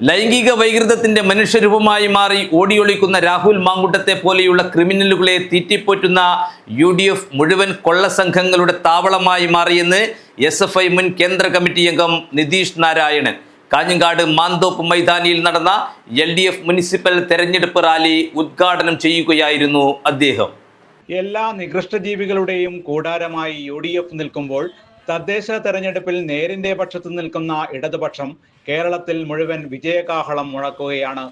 ലൈംഗിക വൈകൃതത്തിന്റെ മനുഷ്യരൂപമായി മാറി ഓടിയൊളിക്കുന്ന രാഹുൽ മാങ്കുട്ടത്തെ പോലെയുള്ള ക്രിമിനലുകളെ തീറ്റിപ്പോറ്റുന്ന യു ഡി എഫ് മുഴുവൻ കൊള്ളസംഘങ്ങളുടെ താവളമായി മാറിയെന്ന് എസ് എഫ് ഐ മുൻ കേന്ദ്ര കമ്മിറ്റി അംഗം നിതീഷ് നാരായണൻ. കാഞ്ഞങ്ങാട് മാന്തോപ്പ് മൈതാനിയിൽ നടന്ന എൽ ഡി എഫ് മുനിസിപ്പൽ തെരഞ്ഞെടുപ്പ് റാലി ഉദ്ഘാടനം ചെയ്യുകയായിരുന്നു അദ്ദേഹം. എല്ലാ നികൃഷ്ടജീവികളുടെയും കൂടാരമായി യു ഡി എഫ് നിൽക്കുമ്പോൾ തദ്ദേശ തെരഞ്ഞെടുപ്പിൽ നേരിന്റെ പക്ഷത്ത് നിൽക്കുന്ന ഇടതുപക്ഷം കേരളത്തിൽ മുഴുവൻ വിജയകാഹളം മുഴക്കുകയാണ്.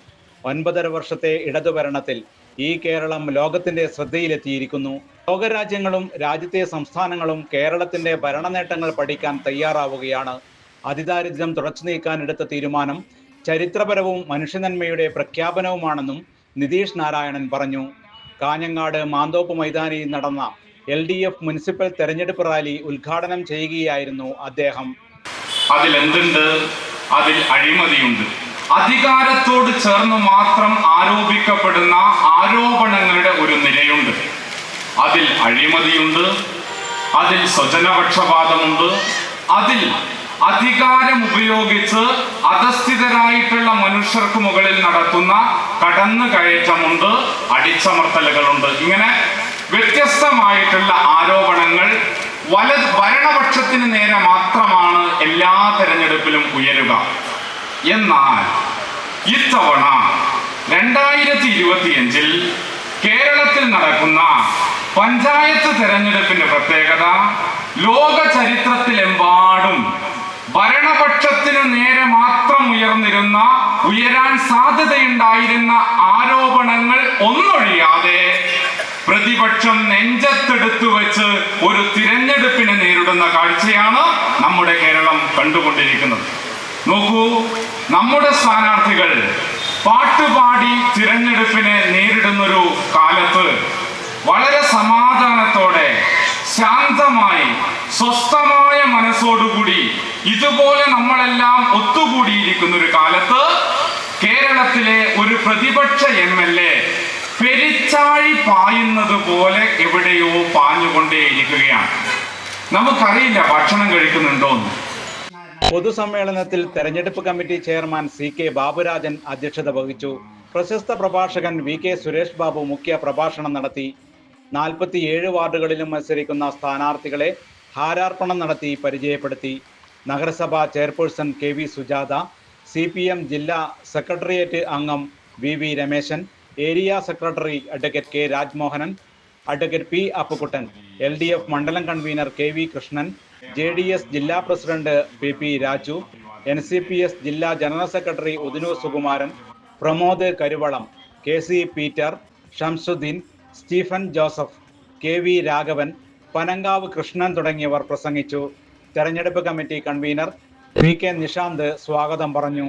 ഒൻപതര വർഷത്തെ ഇടതുഭരണത്തിൽ ഈ കേരളം ലോകത്തിന്റെ ശ്രദ്ധയിലെത്തിയിരിക്കുന്നു. ലോകരാജ്യങ്ങളും രാജ്യത്തെ സംസ്ഥാനങ്ങളും കേരളത്തിന്റെ ഭരണനേട്ടങ്ങൾ പഠിക്കാൻ തയ്യാറാവുകയാണ്. അതിദാരിദ്ര്യം തുടച്ചു നീക്കാൻ എടുത്ത തീരുമാനം ചരിത്രപരവും മനുഷ്യനന്മയുടെ പ്രഖ്യാപനവുമാണെന്നും നിതീഷ് നാരായണൻ പറഞ്ഞു. കാഞ്ഞങ്ങാട് മാന്തോപ്പ് മൈതാനിയിൽ നടന്ന എൽ ഡി എഫ് മുനിസിപ്പൽ തെരഞ്ഞെടുപ്പ് റാലി ഉദ്ഘാടനം ചെയ്യുകയായിരുന്നു അദ്ദേഹം. അതിൽ എന്തുണ്ട് അതിൽ അഴിമതിയുണ്ട്. അധികാരത്തോട് ചേർന്ന് മാത്രം ആരോപിക്കപ്പെടുന്ന ആരോപണങ്ങളുടെ ഒരു നിരയുണ്ട് അതിൽ അഴിമതിയുണ്ട് അതിൽ സ്വജനപക്ഷപാതമുണ്ട് അതിൽ അധികാരം ഉപയോഗിച്ച് അധസ്ഥിതരായിട്ടുള്ള മനുഷ്യർക്ക് മുകളിൽ നടത്തുന്ന കടന്നുകയറ്റമുണ്ട് അടിച്ചമർത്തലുകളുണ്ട്. ഇങ്ങനെ വ്യത്യസ്തമായിട്ടുള്ള ആരോപണങ്ങൾ വല ഭരണപക്ഷത്തിന് നേരെ മാത്രമാണ് എല്ലാ തെരഞ്ഞെടുപ്പിലും ഉയരുക. എന്നാൽ ഇത്തവണ രണ്ടായിരത്തി ഇരുപത്തിയഞ്ചിൽ കേരളത്തിൽ നടക്കുന്ന പഞ്ചായത്ത് തെരഞ്ഞെടുപ്പിന്റെ പ്രത്യേകത ലോക ചരിത്രത്തിലെമ്പാടും ഭരണപക്ഷത്തിന് നേരെ മാത്രം ഉയർന്നിരുന്ന ഉയരാൻ സാധ്യതയുണ്ടായിരുന്ന ആരോപണങ്ങൾ ഒന്നൊഴിയാതെ പ്രതിപക്ഷം നെഞ്ചത്തെടുത്തു വെച്ച് ഒരു തിരഞ്ഞെടുപ്പിനെ നേരിടുന്ന കാഴ്ചയാണ് നമ്മുടെ കേരളം കണ്ടുകൊണ്ടിരിക്കുന്നത്. നോക്കൂ നമ്മുടെ സ്ഥാനാർത്ഥികൾ പാട്ടുപാടി തിരഞ്ഞെടുപ്പിനെ നേരിടുന്നൊരു കാലത്ത് വളരെ സമാധാനത്തോടെ ശാന്തമായി സ്വസ്ഥമായ മനസ്സോടുകൂടി ഇതുപോലെ നമ്മളെല്ലാം ഒത്തുകൂടിയിരിക്കുന്ന ഒരു കാലത്ത് കേരളത്തിലെ ഒരു പ്രതിപക്ഷ എം എൽ എ പെരിച്ചാഴി പായുന്നത് പോലെ എവിടെയോ പാഞ്ഞുകൊണ്ടേയിരിക്കുകയാണ്. നമുക്കറിയില്ല ഭക്ഷണം കഴിക്കുന്നുണ്ടോന്ന്. പൊതുസമ്മേളനത്തിൽ തെരഞ്ഞെടുപ്പ് committee chairman C K Baburajan അധ്യക്ഷത വഹിച്ചു. പ്രശസ്ത പ്രഭാഷകൻ വി കെ സുരേഷ് ബാബു മുഖ്യ പ്രഭാഷണം നടത്തി. നാൽപ്പത്തിയേഴ് വാർഡുകളിലും മത്സരിക്കുന്ന സ്ഥാനാർത്ഥികളെ ഹാരാർപ്പണം നടത്തി പരിചയപ്പെടുത്തി. നഗരസഭാ chairperson K V Sujatha C ജില്ലാ സെക്രട്ടേറിയറ്റ് അംഗം V V Rameshan area secretary advocate K Rajmohanan advocate P Appukuttan L D F മണ്ഡലം convener K V Krishnan J D S ജില്ലാ president P P Raju N C P S ജില്ലാ general secretary Udinu Sukumaran Pramod Karuvalam K C Peter Shamsuddin Stephen Joseph K V Raghavan Panankavu Krishnan തുടങ്ങിയവർ പ്രസംഗിച്ചു. തെരഞ്ഞെടുപ്പ് committee convener P K Nishanth സ്വാഗതം പറഞ്ഞു.